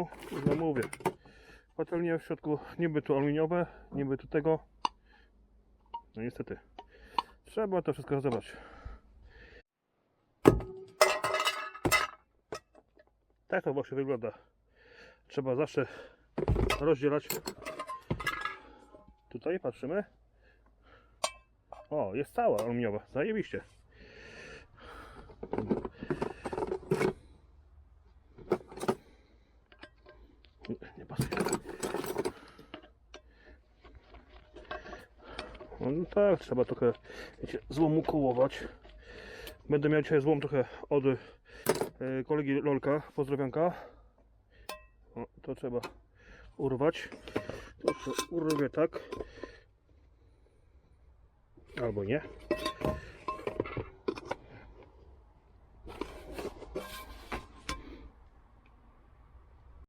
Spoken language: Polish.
O, no mówię. Patelnie w środku niby tu aluminiowe, niby tu tego. No niestety. Trzeba to wszystko rozebrać. Tak to właśnie wygląda. Trzeba zawsze rozdzielać. Tutaj patrzymy. O, jest cała aluminiowa. Zajebiście. Nie, pasuje. No tak, trzeba trochę wiecie, złomu kołować. Będę miał dzisiaj złom trochę od e, kolegi Lolka, pozdrowionka. O, to trzeba urwać. To urwie tak. Albo nie.